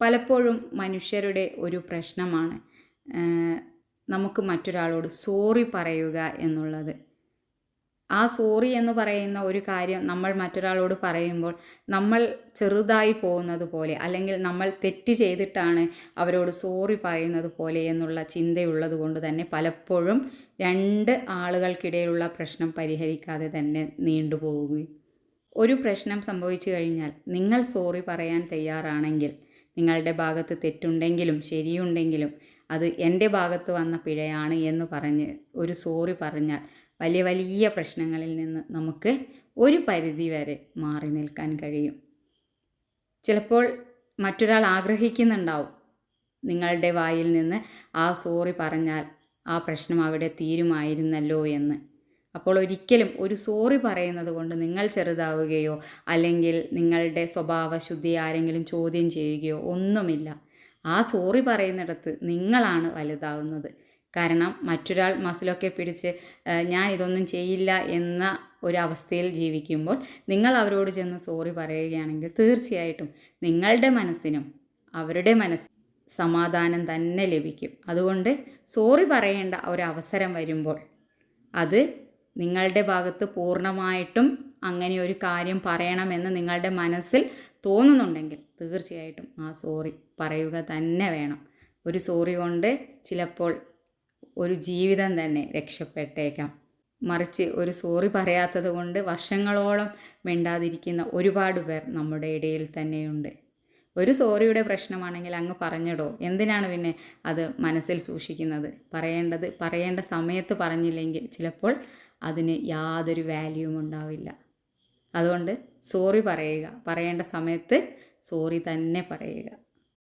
പലപ്പോഴും മനുഷ്യരുടെ ഒരു പ്രശ്നമാണ്. നമുക്ക് മറ്റൊരാളോട് സോറി പറയുക എന്നുള്ളത്. ആ സോറി എന്ന് പറയുന്ന ഒരു കാര്യം നമ്മൾ മറ്റൊരാളോട് പറയുമ്പോൾ നമ്മൾ ചെറുതായി പോകുന്നത് പോലെ അല്ലെങ്കിൽ നമ്മൾ തെറ്റ് ചെയ്തിട്ടാണ് അവരോട് സോറി പറയുന്നത് പോലെ എന്നുള്ള ചിന്തയുള്ളത് കൊണ്ട് തന്നെ പലപ്പോഴും രണ്ട് ആളുകൾക്കിടയിലുള്ള പ്രശ്നം പരിഹരിക്കാതെ തന്നെ നീണ്ടുപോവുകയും ഒരു പ്രശ്നം സംഭവിച്ചു കഴിഞ്ഞാൽ നിങ്ങൾ സോറി പറയാൻ തയ്യാറാണെങ്കിൽ നിങ്ങളുടെ ഭാഗത്ത് തെറ്റുണ്ടെങ്കിലും ശരിയുണ്ടെങ്കിലും അത് എന്റെ ഭാഗത്ത് വന്ന പിഴയാണ് എന്ന് പറഞ്ഞ് ഒരു സോറി പറഞ്ഞാൽ വലിയ വലിയ പ്രശ്നങ്ങളിൽ നിന്ന് നമുക്ക് ഒരു പരിധി വരെ മാറി നിൽക്കാൻ കഴിയും. ചിലപ്പോൾ മറ്റൊരാൾ ആഗ്രഹിക്കുന്നുണ്ടാവും. നിങ്ങളുടെ വായിൽ നിന്ന് ആ സോറി പറഞ്ഞാൽ ആ പ്രശ്നം അവിടെ തീരുമായിരുന്നല്ലോ എന്ന്. അപ്പോൾ ഒരിക്കലും ഒരു സോറി പറയുന്നത് കൊണ്ട് നിങ്ങൾ ചെറുതാവുകയോ അല്ലെങ്കിൽ നിങ്ങളുടെ സ്വഭാവ ശുദ്ധി ആരെങ്കിലും ചോദ്യം ചെയ്യുകയോ ഒന്നുമില്ല. ആ സോറി പറയുന്നിടത്ത് നിങ്ങളാണ് വലുതാവുന്നത്. കാരണം മറ്റൊരാൾ മസിലൊക്കെ പിടിച്ച് ഞാൻ ഇതൊന്നും ചെയ്യില്ല എന്ന ഒരു അവസ്ഥയിൽ ജീവിക്കുമ്പോൾ നിങ്ങൾ അവരോട് ചെന്ന് സോറി പറയുകയാണെങ്കിൽ തീർച്ചയായിട്ടും നിങ്ങളുടെ മനസ്സിനും അവരുടെ മനസ്സ് സമാധാനം തന്നെ ലഭിക്കും. അതുകൊണ്ട് സോറി പറയേണ്ട ഒരവസരം വരുമ്പോൾ അത് നിങ്ങളുടെ ഭാഗത്ത് പൂർണമായിട്ടും അങ്ങനെ ഒരു കാര്യം പറയണമെന്ന് നിങ്ങളുടെ മനസ്സിൽ തോന്നുന്നുണ്ടെങ്കിൽ തീർച്ചയായിട്ടും ആ സോറി പറയുക തന്നെ വേണം. ഒരു സോറി കൊണ്ട് ചിലപ്പോൾ ഒരു ജീവിതം തന്നെ രക്ഷപ്പെട്ടേക്കാം. മറിച്ച് ഒരു സോറി പറയാത്തത് കൊണ്ട് വർഷങ്ങളോളം മിണ്ടാതിരിക്കുന്ന ഒരുപാട് പേർ നമ്മുടെ ഇടയിൽ തന്നെയുണ്ട്. ഒരു സോറിയുടെ പ്രശ്നമാണെങ്കിൽ അങ്ങ് പറഞ്ഞിടോ. എന്തിനാണ് പിന്നെ അത് മനസ്സിൽ സൂക്ഷിക്കുന്നത്? പറയേണ്ടത് പറയേണ്ട സമയത്ത് പറഞ്ഞില്ലെങ്കിൽ ചിലപ്പോൾ അതിന് യാതൊരു വാല്യൂവും ഉണ്ടാവില്ല. അതുകൊണ്ട് സോറി പറയുക. പറയേണ്ട സമയത്ത് സോറി തന്നെ പറയുക.